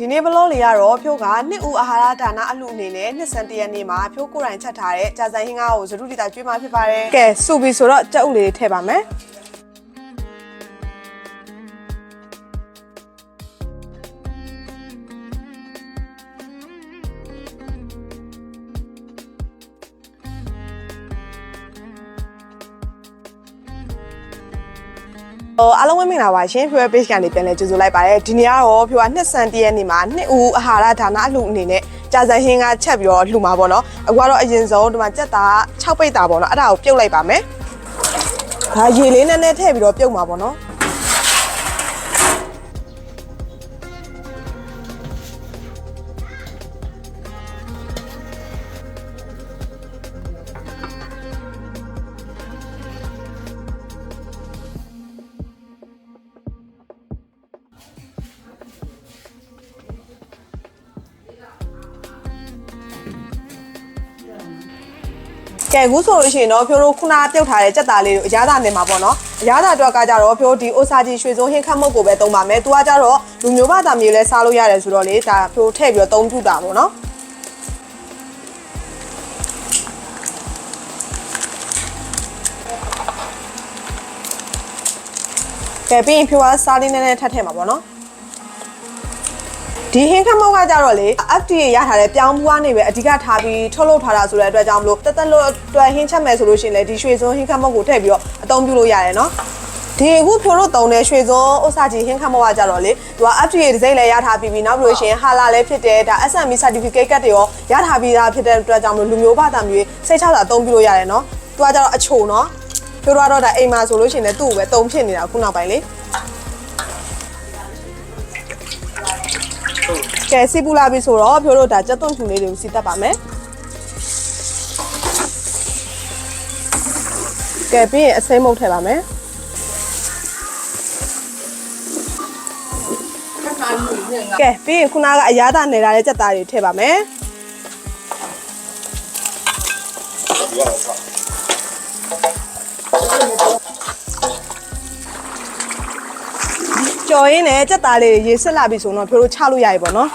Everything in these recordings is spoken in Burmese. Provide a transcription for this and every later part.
ဒီနေ့ဘလောလေးကတော့ဖြိုးကနှစ်ဦးအာဟာရဒါနအလှအနေနဲ့နှစ်ဆန်တရက်နေ့မှာဖြိုးကိုယ်တိုင်ချက်ထားတဲ့ကြာဆိုင်ဟင်းကားကိုဇရုတိတာကျွေးမှာဖြစ်ပါတယ်။ကဲစုပြီဆိုတော့ကြက်ဥလေးထည့်ပါမယ်။ ဟိုအားလုံးပဲမင်္ဂလာပါရှင်ဖြိုးရဲ့ page ကနေပြန်လဲကြိုဆိုလိုက်ပါတယ်ဒီနေ့ကတော့ဖြိုးကနှစ်ဆန်တရက်နေ့မှာနှစ်ဦးအာဟာရဒါနအလှအနေနဲ့ကြာစံဟင်းကချက်ပြီးတော့လှူမှာပေါ့နော်အခုကတော့အရင်ဆုံးဒီမှာကြက်သား6ပိတ်တာပေါ့နော်အဲ့ဒါကိုပြုတ်လိုက်ပါမယ်ဒါရေလေးနည်းနည်းထည့်ပြီးတော့ပြုတ်မှာပေါ့နော် ကဲအခုဆိုလို့ရှိရင်တော့ဖြိုးတို့ခုနပြုတ်ထားတဲ့ကြက်သားလေးကိုအရသာနေမှာပေါ့နော်အရသာအတွက်ကကြတော့ဖြိုးဒီအိုဆာဂျီရွှေစုံဟင်းခတ်မုတ်ကိုပဲသုံးပါမယ်သူကကြတော့လူမျိုးဘာသာမျိုးလဲစားလို့ရတယ်ဆိုတော့လေဒါဖြိုးထည့်ပြီးတော့သုံးပြတာပေါ့နော်ကဲပြီးရင်ဖြိုးကစားလေးနည်းနည်းထပ်ထည့်မှာပေါ့နော် ဒီဟင်းခမောက်ကကြတော့လေ FDA ရထားတဲ့ပြောင်းပူကနေပဲအဓိကထားပြီးထုတ်လုပ်ထားတာဆိုတဲ့အတွက်ကြောင့်မလို့တက်တက်လို့အတွက်ဟင်းချက်မယ်ဆိုလို့ရှိရင်လေဒီရွှေစုံဟင်းခမောက်ကိုထည့်ပြီးတော့အသုံးပြုလို့ရတယ်နော်ဒီအခုဖြိုးလို့တုံတဲ့ရွှေစုံဥစ္စာကြီးဟင်းခမောက်ကကြတော့လေသူက FDA ဒီဇိုင်းလည်းရထားပြီးပြီးနောက်ပြီးလို့ရှိရင်ဟာလာလည်းဖြစ်တယ်ဒါ SME certificate ကတ်တွေရောရထားပြီးသားဖြစ်တဲ့အတွက်ကြောင့်မလို့လူမျိုးဘာသာမျိုးစိတ်ချတာအသုံးပြုလို့ရတယ်နော်သူကကြတော့အချိုနော်ဖြိုးတော့တော့ဒါအိမ်မှာဆိုလို့ရှိရင်လည်းသူ့ကိုပဲတုံဖြစ်နေတာခုနောက်ပိုင်းလေ ကဲစီပူလာပြီဆိုတော့ဖြိုးတို့ဒါကြက်သွန်ဖြူလေးတွေကိုစီတက်ပါမယ်ကဲပြီးရင်အစိမ်းမုတ်ထည့်ပါမယ်ကဲပြီးရင်ခုနကအရားသာနေလာတဲ့ကြက်သားတွေထည့်ပါမယ် ကြော်ရင်းနဲ့ကြက်သားလေးတွေရေစစ်လာပြီဆိုတော့ဖြိုးတို့ချလို့ရပြီပေါ့နော်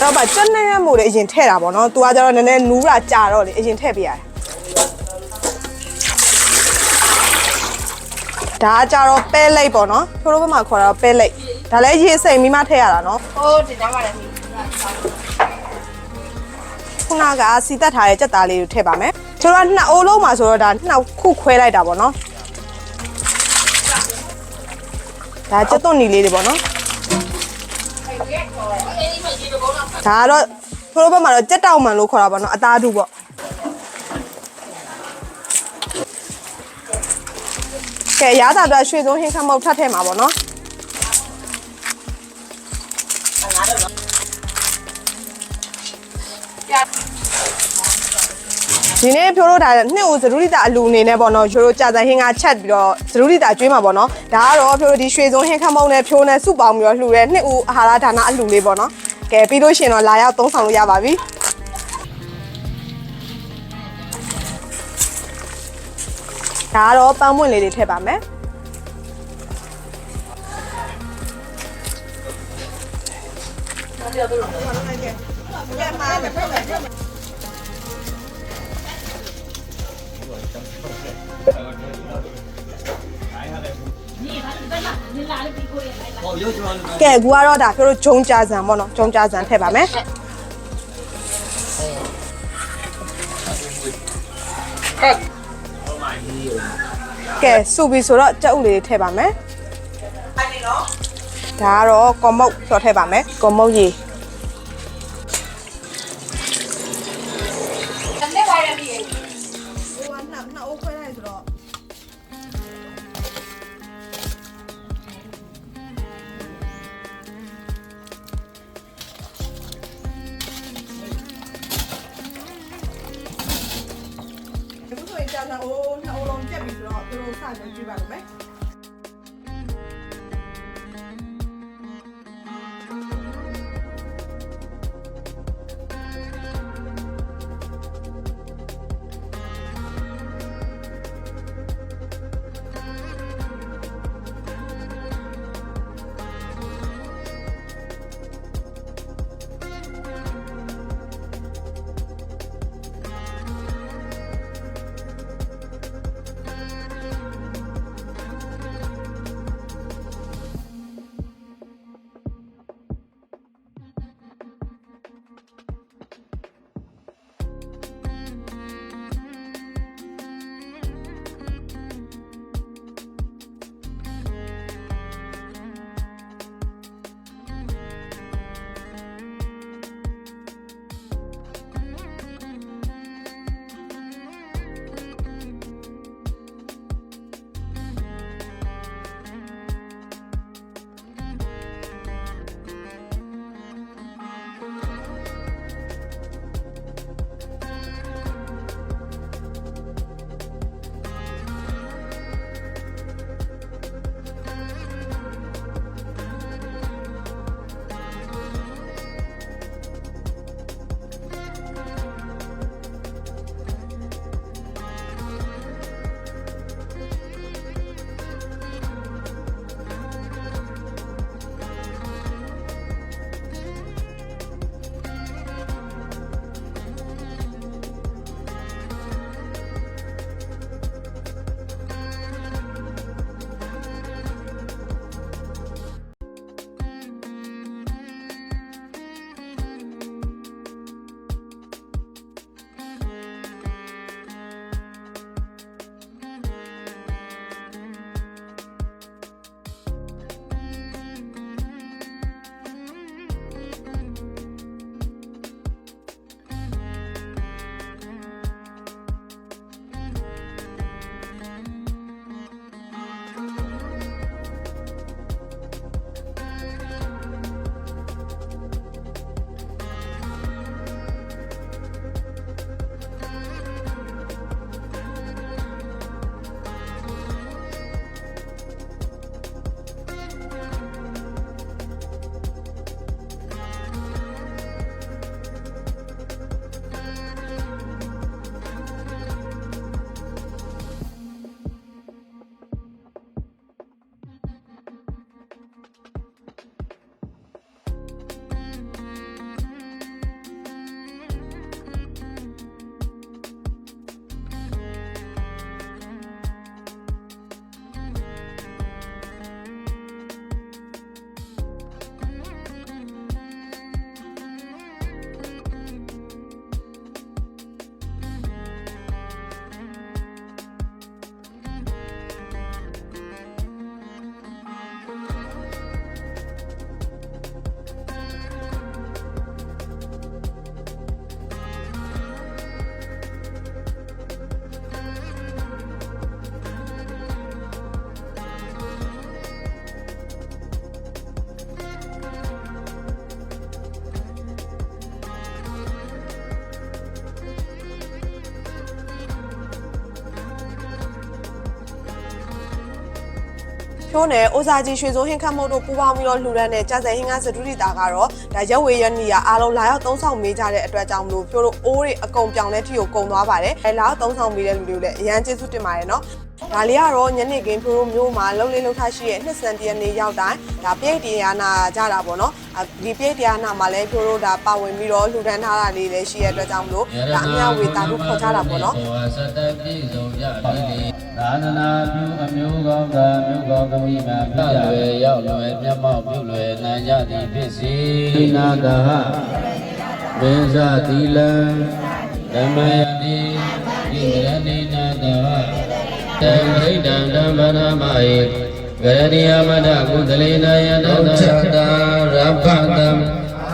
တော့ပါကြက်နဲ့ရမို့လေအရင်ထည့်တာပေါ့နော်။ तू ကကျတော့နည်းနည်းနူးတာကြာတော့လေအရင်ထည့်ပေးရတယ်။ဒါကကြတော့ပဲလိတ်ပေါ့နော်။ဖြိုးတို့ဘက်မှာခေါ်တာတော့ပဲလိတ်။ဒါလည်းရေစိမ်ပြီးမှထည့်ရတာနော်ဟိုဒီနားမှာလည်း။ခုနကစီတက်ထားတဲ့ကြက်သားလေးကိုထည့်ပါမယ်။ ကျတော့နှစ်အိုးလုံးမှာဆိုတော့ဒါနှစ်ခုခွဲလိုက်တာပေါ့နော်။ဒါကြက်သွန်နီလေးတွေပေါ့နော်။ဒါကတော့ဖရိုးဘက်မှာတော့ကြက်တောင်မှန်လို့ခေါ်တာပေါ့နော်အသားတူပေါ့ကဲရတာတော့ရွှေစုံဟင်းခမောက်ထပ်ထဲမှာပေါ့နော် ဒီနေ့ဖြိုးတို့ဒါနှစ်ဦးဇရုရိတာအလူအနေနဲ့ပေါ့နော်ဖြိုးတို့ကြာစံဟင်းကချက်ပြီးတော့ဇရုရိတာကျွေးမှာပေါ့နော်ဒါကတော့ဖြိုးတို့ဒီရွှေစုံဟင်းခမောက်နဲ့ဖြိုးနဲ့စုပေါင်းပြီးတော့လှူတဲ့နှစ်ဦးအာဟာရဒါနအလူလေးပေါ့နော်ကဲပြီးလို့ရှိရင်တော့လာရောက်သုံးဆောင်လို့ရပါပြီဒါကတော့ပန်းပွင့်လေးတွေထည့်ပါမယ် ကဲကူကတော့ဒါပြောလို့ဂျုံကြာဆန်ပေါ့နော်ဂျုံကြာဆန်ထည့်ပါမယ်ကဲစုပြီဆိုတော့ကြက်ဥလေးထည့်ပါမယ်ဒါကတော့ကော်မုတ်ဖြော်ထည့်ပါမယ်ကော်မုတ်ရေ ပြက်ပြီဆိုတော့သူတို့စကြည့်ပါလို့မယ် ဖြိုးနယ်အိုစာကြီးရွှေစိုးဟင်းခတ်မုတ်တို့ပူးပေါင်းပြီးတော့လှူဒန်းတဲ့ကြာစံဟင်းကားစဒုတိတာကတော့ဒါရက်ဝေရနီယာအားလုံးလာရောက်သုံးဆောင်မေးကြတဲ့အတွက်ကြောင့်မလို့ဖြိုးတို့အိုးတွေအကုန်ပြောင်းတဲ့ထီကိုကုန်သွားပါတယ်အဲလာရောက်သုံးဆောင်မေးတဲ့လူတွေကိုလည်းအရန်ကျေးဇူးတင်ပါတယ်နော်ဒါလေးကတော့ညနေခင်းဖြိုးတို့မျိုးမှာလှုပ်လေးလှုပ်ထားရှိရဲ့နှစ်စံတရနေ့ရောက်တိုင်းဒါပြည့်တရားနာကြတာပေါ့နော်ဒီပြည့်တရားနာမှာလည်းဖြိုးတို့ဒါပါဝင်ပြီးတော့လှူဒန်းထားတာလေးလည်းရှိရဲ့အတွက်ကြောင့်မလို့ဒါအများဝေတာတို့ခေါ်ကြတာပေါ့နော်စတပြည့်စုံကြပြီလေ သာသနာပြုအမျိုးကောင်းသာမျိုးကောင်းသမီးများပြလွယ်ရောက်လွယ်မျက်မှောက်ပြုလွယ်နိုင်ကြသည်ဖြစ်စေနာတဟဝိဇသီလံဓမ္မယတိဣန္ဒရဏိနာတဟတံဒိဋ္ဌံဓမ္မနာမဟိဂရဏိယမတကုသလေနာယတသတာရပတံ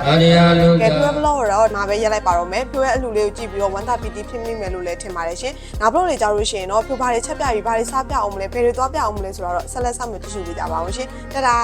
အရိယလုကဲကပြွဲဘလော့ တော့နားပဲရက်လိုက်ပါတော့မယ်ပြွဲအလူလေးကိုကြည့်ပြီးတော့ဝန်တာပီတီဖြစ်မိမယ်လို့လည်းထင်ပါတယ်ရှင်နောက်ဘလော့လေးကြောက်လို့ရှိရင်တော့ပြွဘာတွေချက်ပြပြီးဘာတွေစားပြအောင်မလဲဘယ်တွေသွားပြအောင်မလဲဆိုတော့ဆက်လက်ဆက်မကြည့်ရှုပေးကြပါအောင်ရှင်တဒါ